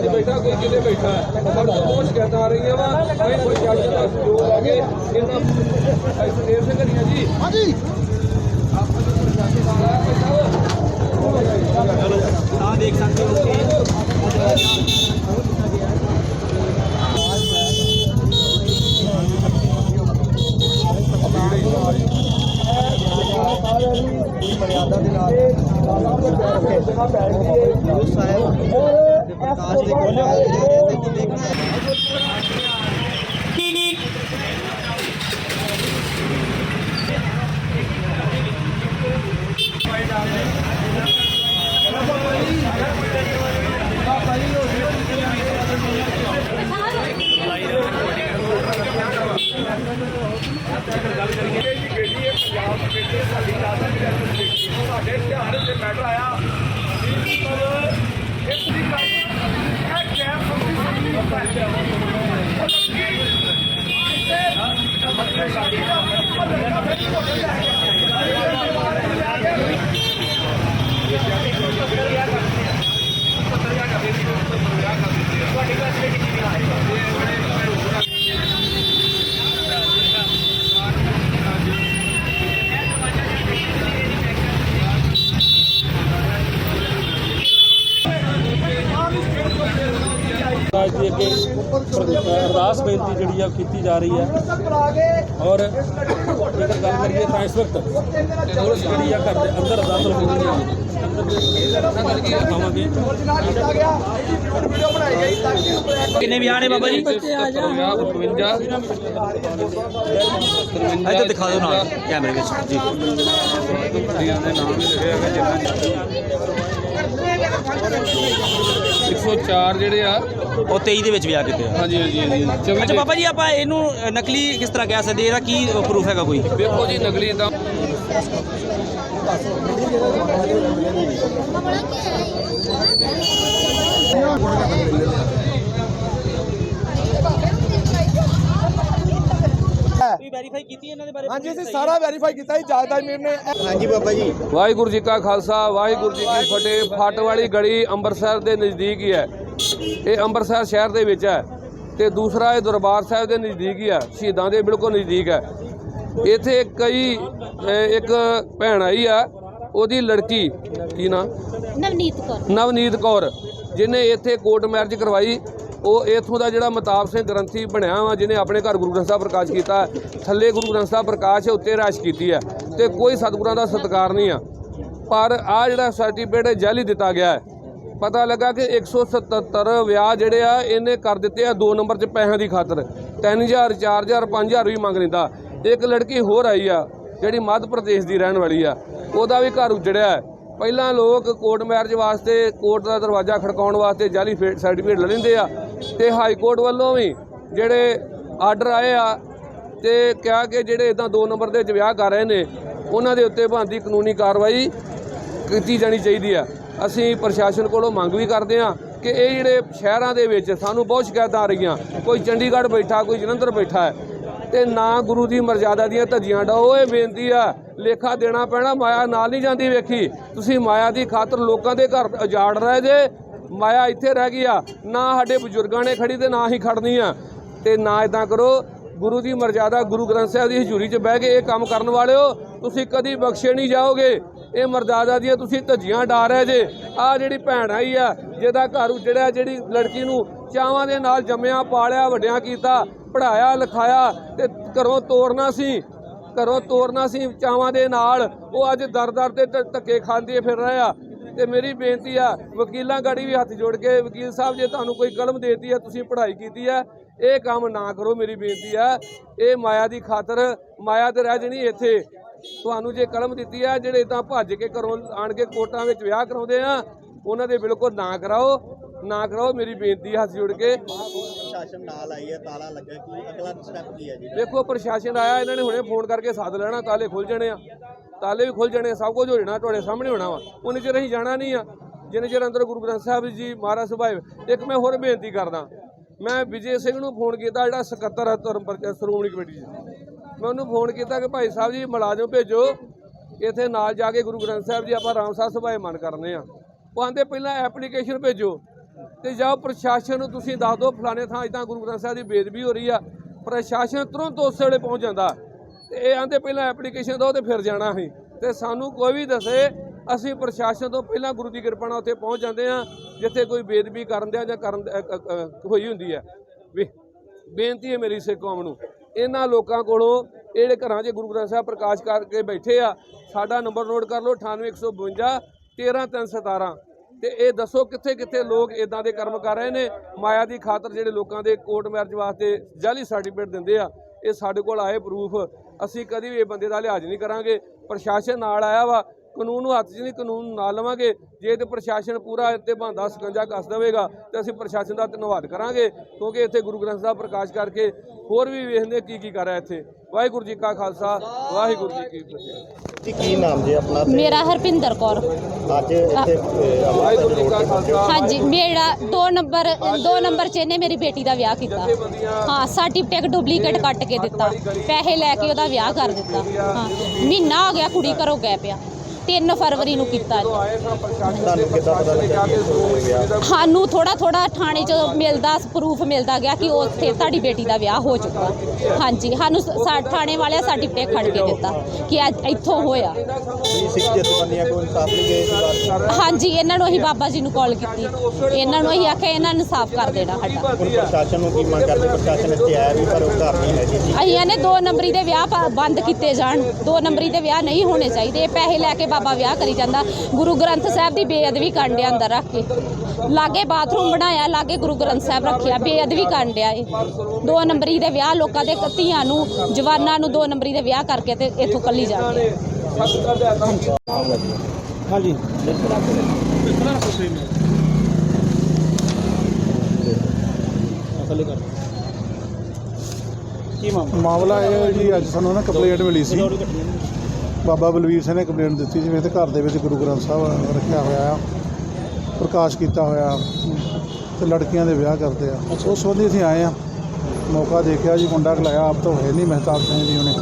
'ਚ ਬੈਠਾ ਕੋਈ ਕਿਤੇ ਬੈਠਾ ਹੈ। ਕੋਲ ਬਹੁਤ ਸ਼ਿਕਾਇਤਾਂ ਆ ਰਹੀਆਂ ਵਾ ਕੋਈ ਕੋਈ ਦਾ ਸਹਿਯੋਗ ਲੈ ਕੇ ਇਹਨਾਂ ਸੁਨੇਰ ਸਿੰਘ ਘੜੀਆਂ ਜੀ। ਹਾਂਜੀ। ਆ ਦੇਖ ਸਕਦੇ ਹੋ ਕਿ ਮਰਿਆਦਾ ਦੇ ਨਾਲ ਗੁਰੂ ਸਾਹਿਬ ਦੇ ਪ੍ਰਕਾਸ਼ ਦੇ ਕੋਲ ਜਾ ਰਹੇ ਨੇ ਤੇ ਦੇਖਣਾ ਹੈ ਸਾਡੇ ਧਿਆਨ ਦੇ ਮੈਟਰ ਆਇਆ ਇਸ ਦੀ ਇਹ back down. ਬੇਨਤੀ ਜਿਹੜੀ ਆ ਕੀਤੀ ਜਾ ਰਹੀ ਹੈ ਔਰ ਜੇਕਰ ਗੱਲ ਕਰੀਏ ਤਾਂ ਇਸ ਵਕਤ ਪੁਲਿਸ ਜਿਹੜੀ ਆ ਘਰ ਦੇ ਅੰਦਰ ਦਾਖਲ ਹੋ ਗਈ ਹੈ ਅੰਦਰ ਦੇ ਆਵਾਂਗੇ ਕਿੰਨੇ ਵਿਆਹ ਨੇ ਬਾਬਾ ਜੀ? 52 ਇੱਧਰ ਦਿਖਾ ਦਿਓ ਨਾਲ ਕੈਮਰੇ ਵਿੱਚ ਜੀ। ਕੁੜੀਆਂ ਦੇ ਨਾਮ ਵੀ ਲਿਖੇ ਹੈਗੇ 104 ਜਿਹੜੇ ਆ ਉਹ 23 ਦੇ ਵਿੱਚ ਵਿਆਹ ਕੀਤੇ ਆ ਹਾਂਜੀ ਹਾਂਜੀ ਹਾਂਜੀ। 24 ਅੱਛਾ ਬਾਬਾ ਜੀ ਆਪਾਂ ਇਹਨੂੰ ਅ, ਨਕਲੀ ਕਿਸ ਤਰ੍ਹਾਂ ਕਹਿ ਸਕਦੇ ਇਹਦਾ ਕੀ ਪ੍ਰੂਫ ਹੈਗਾ ਕੋਈ? ਵੇਖੋ ਜੀ ਨਕਲੀ ਤਾਂ ਤੁਸੀਂ ਵੈਰੀਫਾਈ ਕੀਤੀ ਇਹਨਾਂ ਦੇ ਬਾਰੇ? ਹਾਂਜੀ ਅਸੀਂ ਸਾਰਾ ਵੈਰੀਫਾਈ ਕੀਤਾ ਜੀ ਜਾਇਦਾਦ ਮੀਰ ਨੇ। ਹਾਂਜੀ ਬਾਬਾ ਜੀ। ਵਾਹਿਗੁਰੂ ਜੀ ਕਾ ਖਾਲਸਾ ਵਾਹਿਗੁਰੂ ਜੀ ਕੀ ਫਤਿਹ। ਫੱਟ ਵਾਲੀ ਗੜੀ ਅੰਮ੍ਰਿਤਸਰ ਦੇ ਨਜ਼ਦੀਕ ਹੀ ਹੈ। ਇਹ ਅੰਮ੍ਰਿਤਸਰ ਸ਼ਹਿਰ ਦੇ ਵਿੱਚ ਹੈ ਤੇ ਦੂਸਰਾ ਇਹ ਦਰਬਾਰ ਸਾਹਿਬ ਦੇ ਨਜ਼ਦੀਕ ਹੀ ਹੈ ਸ਼ਹੀਦਾਂ ਦੇ ਬਿਲਕੁਲ ਨਜ਼ਦੀਕ ਹੈ। ਇੱਥੇ ਕਈ ਇੱਕ ਭੈਣ ਆਈ ਆ ਉਹਦੀ ਲੜਕੀ ਕੀ ਨਾਂ? ਨਵਨੀਤ ਕੌਰ। ਨਵਨੀਤ ਕੌਰ ਜਿਹਨੇ ਇੱਥੇ ਕੋਰਟ ਮੈਰਿਜ ਕਰਵਾਈ। ਉਹ ਇਥੋਂ ਦਾ ਜਿਹੜਾ ਮਤਾਬ ਸਿੰਘ ਗ੍ਰੰਥੀ ਬਣਿਆ ਵਾ ਜਿਹਨੇ ਆਪਣੇ ਘਰ ਗੁਰੂ ਗ੍ਰੰਥ ਸਾਹਿਬ ਪ੍ਰਕਾਸ਼ ਕੀਤਾ ਥੱਲੇ ਗੁਰੂ ਗ੍ਰੰਥ ਸਾਹਿਬ ਪ੍ਰਕਾਸ਼ ਹੈ ਉੱਤੇ ਰਾਸ਼ ਕੀਤੀ ਹੈ। ਤੇ ਕੋਈ ਸਤਿਗੁਰਾਂ ਦਾ ਸਤਿਕਾਰ ਨਹੀਂ ਆ। ਪਰ ਆ ਜਿਹੜਾ ਸਰਟੀਫਿਕੇਟ ਜਾਲੀ ਦਿੱਤਾ ਗਿਆ ਹੈ। ਪਤਾ ਲੱਗਾ ਕਿ 177 ਵਿਆਹ ਜਿਹੜੇ ਆ, ਇਹਨੇ ਕਰ ਦਿੱਤੇ ਆ ਦੋ ਨੰਬਰ 'ਚ ਪੈਸਿਆਂ ਦੀ ਖਾਤਰ। 3000 4000 5000 ਵੀ ਮੰਗ ਲੈਂਦਾ। ਇੱਕ ਲੜਕੀ ਹੋਰ ਆਈ ਆ, ਜਿਹੜੀ ਮੱਧ ਪ੍ਰਦੇਸ਼ ਦੀ ਰਹਿਣ ਵਾਲੀ ਆ। ਉਹਦਾ ਵੀ ਘਰ ਉਜੜਿਆ ਹੈ। ਪਹਿਲਾਂ ਲੋਕ ਕੋਰਟ ਮੈਰਿਜ ਵਾਸਤੇ, ਕੋਰਟ ਦਾ ਦਰਵਾਜ਼ਾ ਖੜਕਾਉਣ ਵਾਸਤੇ ਜਾਲੀ ਸਰਟੀਫਿਕੇਟ ਲੈ ਲੈਂਦੇ ਆ। ਤੇ ਹਾਈ ਕੋਰਟ ਵੱਲੋਂ ਵੀ ਜਿਹੜੇ ਆਰਡਰ ਆਏ ਆ ਤੇ ਕਿਹਾ ਕਿ ਜਿਹੜੇ ਇਦਾਂ ਦੋ ਨੰਬਰ ਦੇ ਵਿਆਹ ਕਰ ਰਹੇ ਨੇ, ਉਹਨਾਂ ਦੇ ਉੱਤੇ ਬਣਦੀ ਕਾਨੂੰਨੀ ਕਾਰਵਾਈ ਕੀਤੀ ਜਾਣੀ ਚਾਹੀਦੀ ਆ। ਅਸੀਂ ਪ੍ਰਸ਼ਾਸਨ ਕੋਲੋਂ ਮੰਗ ਵੀ ਕਰਦੇ ਹਾਂ ਕਿ ਇਹ ਜਿਹੜੇ ਸ਼ਹਿਰਾਂ ਦੇ ਵਿੱਚ ਸਾਨੂੰ ਬਹੁਤ ਸ਼ਿਕਾਇਤਾਂ ਆ ਰਹੀਆਂ। ਕੋਈ ਚੰਡੀਗੜ੍ਹ ਬੈਠਾ, ਕੋਈ ਜਲੰਧਰ ਬੈਠਾ ਹੈ ਤੇ ਨਾ ਗੁਰੂ ਦੀ ਮਰਜ਼ਾਦਾ ਦੀਆਂ ਧੱਜੀਆਂ ਡਾਓ ਇਹ ਬੇਨਤੀ ਆ, ਲੇਖਾ ਦੇਣਾ ਪੈਣਾ, ਮਾਇਆ ਨਾਲ ਨਹੀਂ ਜਾਂਦੀ ਵੇਖੀ। ਤੁਸੀਂ ਮਾਇਆ ਦੀ ਖਾਤਰ ਲੋਕਾਂ ਦੇ ਘਰ ਉਜਾੜ ਰਹੇ ਜੇ, ਮਾਇਆ ਇੱਥੇ ਰਹਿ ਗਈ ਆ, ਨਾ ਸਾਡੇ ਬਜ਼ੁਰਗਾਂ ਨੇ ਖੜੀ ਤੇ ਨਾ ਹੀ ਖੜਨੀ ਆ। ਤੇ ਨਾ ਇਦਾਂ ਕਰੋ, ਗੁਰੂ ਦੀ ਮਰਜ਼ਾਦਾ ਗੁਰੂ ਗ੍ਰੰਥ ਸਾਹਿਬ ਦੀ ਹਜ਼ੂਰੀ 'ਚ ਬਹਿ ਕੇ ਇਹ ਕੰਮ ਕਰਨ ਵਾਲਿਓ, ਤੁਸੀਂ ਕਦੀ ਬਖਸ਼ੇ ਨਹੀਂ ਜਾਓਗੇ। ਇਹ ਮਰਦਾਦਾ ਦੀਆਂ ਤੁਸੀਂ ਧੱਜੀਆਂ ਡਾ ਰਹੇ ਜੇ। ਆ ਜਿਹੜੀ ਭੈਣ ਆਈ ਆ, ਜਿਹਦਾ ਘਰ ਉਜੜਿਆ, ਜਿਹੜੀ ਲੜਕੀ ਨੂੰ ਚਾਵਾਂ ਦੇ ਨਾਲ ਜੰਮਿਆ, ਪਾਲਿਆ, ਵੱਡਿਆਂ ਕੀਤਾ ਪੜਾਇਆ ਲਿਖਾਇਆ ਤੇ ਘਰੋਂ ਤੋਰਨਾ ਸੀ, ਘਰੋਂ ਤੋਰਨਾ ਸੀ ਚਾਵਾਂ ਦੇ ਨਾਲ। ਉਹ ਅੱਜ ਦਰ-ਦਰ ਤੇ ਧੱਕੇ ਖਾਂਦੇ ਫਿਰ ਰਿਹਾ ਆ। ਤੇ ਮੇਰੀ ਬੇਨਤੀ ਆ, ਵਕੀਲਾਂ ਗਾੜੀ ਵੀ ਹੱਥ ਜੋੜ ਕੇ, ਵਕੀਲ ਸਾਹਿਬ, ਜੇ ਤੁਹਾਨੂੰ ਕੋਈ ਕਲਮ ਦੇਤੀ ਹੈ ਤੁਸੀਂ ਪੜ੍ਹਾਈ ਕੀਤੀ ਹੈ ਇਹ ਕੰਮ ਨਾ ਕਰੋ ਮੇਰੀ ਬੇਨਤੀ ਆ। ਇਹ ਮਾਇਆ ਦੀ ਖਾਤਰ, ਮਾਇਆ ਤੇ ਰਹਿ ਜਣੀ ਇੱਥੇ। ਤੁਹਾਨੂੰ ਜੇ ਕਲਮ ਦਿੱਤੀ ਆ ਜਿਹੜੇ ਤਾਂ ਭੱਜ ਕੇ ਘਰੋਂ ਆਣ ਕੇ ਕੋਟਾਂ ਵਿੱਚ ਵਿਆਹ ਕਰਾਉਂਦੇ ਆ ਉਹਨਾਂ ਦੇ ਬਿਲਕੁਲ ਨਾ ਕਰਾਓ ਨਾ ਕਰਾਓ ਮੇਰੀ ਬੇਨਤੀ ਹੱਥ ਜੋੜ ਕੇ। ਪ੍ਰਸ਼ਾਸਨ ਨਾਲ ਆਈ ਹੈ ਤਾਲਾ ਲੱਗਾ ਕੀ ਅਗਲਾ ਸਟੈਪ ਕੀ ਹੈ ਜੀ? ਦੇਖੋ ਪ੍ਰਸ਼ਾਸਨ ਆਇਆ ਇਹਨਾਂ ਨੇ ਹੁਣੇ ਫੋਨ ਕਰਕੇ ਸੱਦ ਲੈਣਾ ਤਾਲੇ ਖੁੱਲ ਜਾਣੇ ਆ। ਤਾਲੇ ਵੀ ਖੁੱਲ ਜਾਣੇ ਆ, ਸਭ ਕੁਝ ਹੋ ਜਾਣਾ ਤੁਹਾਡੇ ਸਾਹਮਣੇ ਹੋਣਾ ਵਾ। ਉਹਨੇ ਚਿਰ ਅਸੀਂ ਜਾਣਾ ਨਹੀਂ ਆ। ਜਿੰਨੇ ਚਿਰ ਅੰਦਰ ਗੁਰੂ ਗ੍ਰੰਥ ਸਾਹਿਬ ਜੀ ਮਹਾਰਾਜ ਸੁਭਾਏ ਇੱਕ ਮੈਂ ਹੋਰ ਬੇਨਤੀ ਕਰਦਾ। ਮੈਂ ਵਿਜੇ ਸਿੰਘ ਨੂੰ ਫੋਨ ਕੀਤਾ ਜਿਹੜਾ ਸਕੱਤਰ ਹੈ ਧਰਮ ਸ਼੍ਰੋਮਣੀ ਕਮੇਟੀ ਜੀ। ਮੈਂ ਉਹਨੂੰ ਫੋਨ ਕੀਤਾ ਕਿ ਭਾਈ ਸਾਹਿਬ ਜੀ ਮੁਲਾਜ਼ਮ ਭੇਜੋ। ਇੱਥੇ ਨਾਲ ਜਾ ਕੇ ਗੁਰੂ ਗ੍ਰੰਥ ਸਾਹਿਬ ਜੀ ਆਪਾਂ ਰਾਮ ਸਾਹਿਬ ਸੁਭਾਏ ਮਨ ਕਰਨੇ ਆ। ਉਹ ਆਂਦੇ ਪਹਿਲਾਂ ਐਪਲੀਕੇਸ਼ਨ ਭੇਜੋ ਤੇ ਜਾਂ ਪ੍ਰਸ਼ਾਸਨ ਨੂੰ ਤੁਸੀਂ ਦੱਸ ਦਿਓ, ਫਲਾਣੇ ਥਾਂ ਇਦਾਂ ਗੁਰੂ ਗ੍ਰੰਥ ਸਾਹਿਬ ਦੀ ਬੇਦਬੀ ਹੋ ਰਹੀ ਆ, ਪ੍ਰਸ਼ਾਸਨ ਤੁਰੰਤ ਉਸ ਵੇਲੇ ਪਹੁੰਚ ਜਾਂਦਾ। ਤੇ ਇਹ ਆਂਦੇ ਪਹਿਲਾਂ ਐਪਲੀਕੇਸ਼ਨ ਦਿਓ ਤੇ ਫਿਰ ਜਾਣਾ ਅਸੀਂ। ਤੇ ਸਾਨੂੰ ਕੋਈ ਵੀ ਦੱਸੇ, ਅਸੀਂ ਪ੍ਰਸ਼ਾਸਨ ਤੋਂ ਪਹਿਲਾਂ ਗੁਰੂ ਦੀ ਕਿਰਪਾ ਨਾਲ ਉੱਥੇ ਪਹੁੰਚ ਜਾਂਦੇ ਆ, ਜਿੱਥੇ ਕੋਈ ਬੇਦਬੀ ਕਰਨ ਦਿਆ ਜਾਂ ਕਰਨ ਹੋਈ ਹੁੰਦੀ ਹੈ ਵੀ ਬੇਨਤੀ ਹੈ ਮੇਰੀ ਸਿੱਖ ਕੌਮ ਨੂੰ। ਇਹਨਾਂ ਲੋਕਾਂ ਕੋਲੋਂ ਇਹ ਜਿਹੜੇ ਘਰਾਂ 'ਚ ਗੁਰੂ ਗ੍ਰੰਥ ਸਾਹਿਬ ਪ੍ਰਕਾਸ਼ ਕਰਕੇ ਬੈਠੇ ਆ। ਸਾਡਾ ਨੰਬਰ ਨੋਟ ਕਰ ਲਓ 98152 13317 ਤੇ ਇਹ ਦੱਸੋ ਕਿੱਥੇ ਕਿੱਥੇ ਲੋਕ ਇਦਾਂ ਦੇ ਕਰਮ ਕਰ ਰਹੇ ਨੇ? ਮਾਇਆ ਦੀ ਖਾਤਰ ਜਿਹੜੇ ਲੋਕਾਂ ਦੇ ਕੋਰਟ ਮੈਰਿਜ ਵਾਸਤੇ ਜਾਲੀ ਸਰਟੀਫਿਕੇਟ ਦਿੰਦੇ ਆ, ਇਹ ਸਾਡੇ ਕੋਲ ਆਏ ਪ੍ਰੂਫ ਅਸੀਂ ਕਦੀ ਵੀ ਇਹ ਬੰਦੇ ਦਾ ਲਿਹਾਜ਼ ਨਹੀਂ ਕਰਾਂਗੇ। ਪ੍ਰਸ਼ਾਸਨ ਨਾਲ ਆਇਆ ਵਾ ਕਾਨੂੰਨ ਨੂੰ ਹੱਥ 'ਚ ਨਹੀਂ ਕਾਨੂੰਨ ਨਾਲ ਲਵਾਂਗੇ। ਜੇ ਤੇ ਪ੍ਰਸ਼ਾਸਨ ਪੂਰਾ ਇੱਥੇ ਬੰਦਾ ਸਕੰਜਾ ਕੱਸ ਦੇਵੇਗਾ ਤੇ ਅਸੀਂ ਪ੍ਰਸ਼ਾਸਨ ਦਾ ਧੰਨਵਾਦ ਕਰਾਂਗੇ ਕਿਉਂਕਿ ਇੱਥੇ ਗੁਰੂ ਗ੍ਰੰਥ ਸਾਹਿਬ ਪ੍ਰਕਾਸ਼ ਕਰਕੇ ਹੋਰ ਵੀ ਵੇਖਦੇ ਕੀ ਕੀ ਕਰ ਰਿਹਾ ਇੱਥੇ। ਵਾਹਿਗੁਰੂ ਜੀ ਕਾ ਖਾਲਸਾ ਵਾਹਿਗੁਰੂ ਜੀ ਕੀ ਫਤਿਹ। ਜੀ ਕੀ ਨਾਮ ਜੀ ਆਪਣਾ ਮੇਰਾ ਹਰਪਿੰਦਰ ਕੌਰ। ਅੱਜ ਇੱਥੇ ਵਾਹਿਗੁਰੂ ਜੀ ਕਾ। ਖਾਲਸਾ ਹਾਂਜੀ ਮੇਰਾ 2 ਨੰਬਰ 2 ਨੰਬਰ ਚ ਇਹਨੇ ਮੇਰੀ ਬੇਟੀ ਦਾ ਵਿਆਹ ਕੀਤਾ। ਹਾਂ ਸਰਟੀਫਿਕੇਟ ਡੁਪਲੀਕੇਟ ਕੱਟ ਕੇ ਦਿੱਤਾ। ਪੈਸੇ ਲੈ ਕੇ ਉਹਦਾ ਵਿਆਹ ਕਰ ਦਿੱਤਾ। ਹਾਂ ਮਹੀਨਾ ਹੋ ਗਿਆ ਕੁੜੀ ਘਰੋਂ ਗਏ ਪਿਆ। 3 ਫਰਵਰੀ ਨੂੰ ਕੀਤਾ ਤੁਹਾਨੂੰ ਕਿੱਦਾਂ ਪਤਾ ਕਿ ਗਿਆ ਸਾਨੂੰ ਥੋੜਾ ਥੋੜਾ ਥਾਣੇ ਚ ਮਿਲਦਾ ਪ੍ਰੂਫ ਮਿਲਦਾ ਗਿਆ ਕਿ ਉੱਥੇ ਤੁਹਾਡੀ ਬੇਟੀ ਦਾ ਵਿਆਹ ਹੋ ਚੁੱਕਾ। ਹਾਂਜੀ ਸਾਨੂੰ ਸ- ਸਾ- ਥਾਣੇ ਵਾਲਿਆਂ ਸਰਟੀਫਿਕੇਟ ਖੜ ਕੇ ਦਿੱਤਾ ਕਿ ਇਹ ਇੱਥੋਂ ਹੋਇਆ। ਕੀ ਸਿੱਖ ਜਥੇਬੰਦੀਆਂ ਕੋਲ ਇਨਸਾਫ ਨਹੀਂ ਗਏ ਇਸ ਵਾਰ? ਹਾਂਜੀ ਇਹਨਾਂ ਨੂੰ ਅਸੀਂ ਬਾਬਾ ਜੀ ਨੂੰ ਕਾਲ ਕੀਤੀ। ਇਹਨਾਂ ਨੂੰ ਅਸੀਂ ਆਖਿਆ ਇਹਨਾਂ ਨੂੰ ਸਾਫ਼ ਕਰ ਦੇਣਾ ਸਾਡਾ। ਹੁਣ ਪ੍ਰਸ਼ਾਸਨ ਨੂੰ ਕੀ ਮੰਗ ਕਰਦੇ? ਪ੍ਰਸ਼ਾਸਨ ਇੱਥੇ ਆਇਆ ਵੀ ਪਰ ਉਹ ਘਰ ਨਹੀਂ ਹੈ ਜੀ। ਅਸੀਂ ਇਹਨੇ ਦੋ ਨੰਬਰੀ ਦੇ ਵਿਆਹ ਪ- ਬੰਦ ਕੀਤੇ ਜਾਣ। ਦੋ ਨੰਬਰੀ ਦੇ ਵਿਆਹ ਨਹੀਂ ਹੋਣੇ ਚਾਹੀਦੇ। ਇਹ ਪੈਸੇ ਲੈ ਕੇ ਬਾਬਾ ਵਿਆਹ ਕਰੀ ਜਾਂਦਾ। ਗੁਰੂ ਗ੍ਰੰਥ ਸਾਹਿਬ ਦੀ ਬੇਅਦਬੀ ਕਰਨ ਡਿਆ ਅੰਦਰ ਰੱਖ ਕੇ। ਲਾਗੇ ਬਾਥਰੂਮ ਬਣਾਇਆ ਲਾਗੇ ਗੁਰੂ ਗ੍ਰੰਥ ਸਾਹਿਬ ਰੱਖਿਆ ਬੇਅਦਬੀ ਕਰਨ ਡਿਆ ਇਹ। ਦੋ ਨੰਬਰੀ ਦੇ ਵਿਆਹ ਲੋਕਾਂ ਦੇ ਧੀਆਂ ਨੂੰ ਜਵਾਨਾਂ ਨੂੰ ਦੋ ਨੰਬਰੀ ਦੇ ਵਿਆਹ ਕਰਕੇ ਤੇ ਇੱਥੋਂ ਕੱਲੀ ਜਾਂਦੇ ਹਾਂਜੀ ਥੱਲੇ ਕਰ ਕੀ। ਮਾਮਲਾ ਮਾਮਲਾ ਇਹ ਹੈ ਜੀ ਅੱਜ ਸਾਨੂੰ ਨਾ ਕੰਪਲੇਂਟ ਮਿਲੀ ਸੀ। ਬਾਬਾ ਬਲਵੀਰ ਸਿੰਘ ਨੇ ਕੰਪਲੇਂਟ ਦਿੱਤੀ ਜਿਵੇਂ ਤੇ ਘਰ ਦੇ ਵਿੱਚ ਗੁਰੂ ਗ੍ਰੰਥ ਸਾਹਿਬ ਰੱਖਿਆ ਹੋਇਆ ਆ ਪ੍ਰਕਾਸ਼ ਕੀਤਾ ਹੋਇਆ ਤੇ ਲੜਕੀਆਂ ਦੇ ਵਿਆਹ ਕਰਦੇ ਆ। ਉਸ ਸੰਬੰਧੀ ਅਸੀਂ ਆਏ ਆ। ਮੌਕਾ ਦੇਖਿਆ ਜੀ ਮੁੰਡਾ ਖਲਾਇਆ ਆਪ ਤਾਂ ਹੋਏ ਨਹੀਂ ਮਹਿਤਾਬ ਸਿੰਘ ਜੀ ਉਹਨੇ।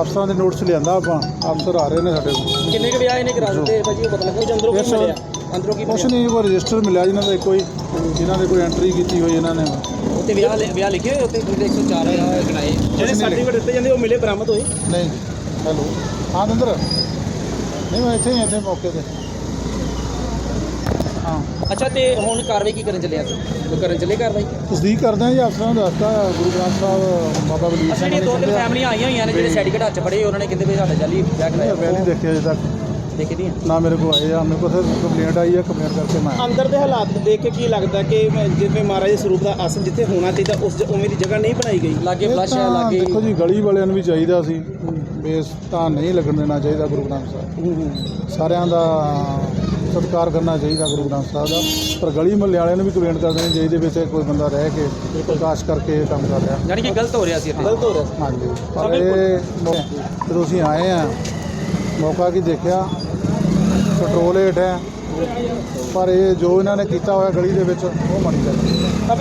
ਅਫਸਰਾਂ ਦੇ ਨੋਟਿਸ ਲਿਆਂਦਾ ਆਪਾਂ ਅਫਸਰ ਆ ਰਹੇ ਨੇ ਸਾਡੇ ਕੋਲ। ਕਿੰਨੇ ਕੁ ਵਿਆਹ ਇਹਨੇ ਕਰਾ ਦਿੱਤੇ ਭਾਜੀ ਉਹ ਪਤਾ ਲੱਗਾ ਅੰਦਰੋਂ ਕੀ. ਮਿਲਿਆ? ਅੰਦਰੋਂ ਕੀ ਕੁਛ ਨਹੀਂ ਉਹ ਰਜਿਸਟਰ ਮਿਲਿਆ ਜਿਨ੍ਹਾਂ ਦਾ ਕੋਈ ਜਿਨ੍ਹਾਂ ਦੇ ਕੋਈ ਐਂਟਰੀ ਕੀਤੀ ਹੋਈ ਇਹਨਾਂ ਨੇ। ਉੱਤੇ ਵਿਆਹ ਵਿਆਹ ਲਿਖੇ ਹੋਏ ਉੱਤੇ ਜਿਹੜੇ 104 ਵਿਆਹ ਗਣਾਏ ਜਿਹੜੇ ਸਰਟੀਫਿਕੇਟ ਦਿੱਤੇ ਜਾਂਦੇ ਉਹ ਮਿਲੇ ਬਰਾਮਦ ਹੋਏ? ਨਹੀਂ ਹੈਲੋ। ਹਾਂ ਦੰਦਰ ਨਹੀਂ ਮੈਂ ਇੱਥੇ ਹੀ ਹਾਂ, ਇੱਥੇ ਮੌਕੇ ਤੇ। ਹਾਂ। ਅੱਛਾ ਤੇ ਹੁਣ ਕਾਰਵਾਈ ਕੀ ਕਰਨ ਚੱਲਿਆ ਸੀ ਕਰਨ ਚੱਲੇ ਕਾਰਵਾਈ? ਤਸਦੀਕ ਕਰਦੇ ਹਾਂ ਜੀ ਅਫਸਰਾਂ ਨੂੰ ਦੱਸਤਾ ਗੁਰੂ ਗ੍ਰੰਥ ਸਾਹਿਬ ਬਾਬਾ ਜਿਹੜੀਆਂ ਨੇ ਦੋ ਤਿੰਨ ਫੈਮਲੀਆਂ ਆਈਆਂ ਹੋਈਆਂ ਨੇ ਜਿਹੜੇ ਸਰਟੀਫਿਕੇਟ ਹੱਥ 'ਚ ਫੜੇ ਉਹਨਾਂ ਨੇ ਕਹਿੰਦੇ ਵੀ ਸਾਡਾ ਜਾਲੀ ਮੈਂ ਕਰਾਇਆ ਨਹੀਂ ਦੇਖਿਆ ਅਜੇ ਤੱਕ। ਦੇਖੀ ਦੀਆਂ ਨਾ ਮੇਰੇ ਕੋਲ ਆਏ ਆ ਮੇਰੇ ਕੋਲ ਤਾਂ ਕੰਪਲੇਂਟ ਆਈ ਆ ਕੰਪਲੇਂਟ ਕਰਕੇ ਮੈਂ। ਅੰਦਰ ਦੇ ਹਾਲਾਤ ਦੇਖ ਕੇ ਕੀ ਲੱਗਦਾ ਕਿ ਮੈਂ- ਜਿਵੇਂ ਮਹਾਰਾਜ ਦੇ ਸਰੂਪ ਦਾ ਆਸਨ ਜਿੱਥੇ ਹੋਣਾ ਚਾਹੀਦਾ ਉਸ ਜ- ਉਵੇਂ ਦੀ ਜਗ੍ਹਾ ਨਹੀਂ ਬਣਾਈ ਗਈ? ਲਾਗੇ ਇਹ ਫਲਸ਼ ਹੈ ਤਾਂ ਲਾਗੇ ਦੇਖੋ ਜੀ ਗਲੀ ਵਾਲਿਆਂ ਨੂੰ ਵੀ ਚਾਹੀਦਾ ਸੀ। ਬੇਸ ਤਾਂ ਨਹੀਂ ਲੱਗਣ ਦੇਣਾ ਚਾਹੀਦਾ ਗੁਰੂ ਗ੍ਰੰਥ ਸਾਹਿਬ। ਸਾਰਿਆਂ ਦਾ ਸਤਿਕਾਰ ਕਰਨਾ ਚਾਹੀਦਾ ਗੁਰੂ ਗ੍ਰੰਥ ਸਾਹਿਬ ਦਾ। ਪਰ ਗਲੀ ਮੁਹੱਲੇ ਵਾਲਿਆਂ ਨੂੰ ਵੀ ਕੰਪਲੇਂਟ ਕਰ ਦੇਣੀ ਚਾਹੀਦੀ ਵਿੱਚ ਕੋਈ ਬੰਦਾ ਰਹਿ ਕੇ ਪ੍ਰਕਾਸ਼ ਕਰਕੇ ਇਹ ਕੰਮ ਕਰ ਰਿਹਾ। ਯਾਨੀ ਕਿ ਗਲਤ ਹੋ ਰਿਹਾ ਸੀ ਇੱਥੇ। ਗਲਤ ਹੋ ਰਿਹਾ ਹਾਂਜੀ। ਪਰ ਇਹ ਮੌ- ਜਦੋਂ ਅਸੀਂ ਆਏ ਆ ਮੌਕਾ ਕੀ ਦੇਖਿਆ? ਪੈਟਰੋਲ ਹੇਠ ਹੈ। ਪਰ ਇਹ ਜੋ ਇਹਨਾਂ ਨੇ ਕੀਤਾ ਹੋਇਆ ਗਲੀ ਦੇ ਵਿੱਚ, ਉਹ ਮੰਨੀ ਜਾਂਦੀ ਤਾਂ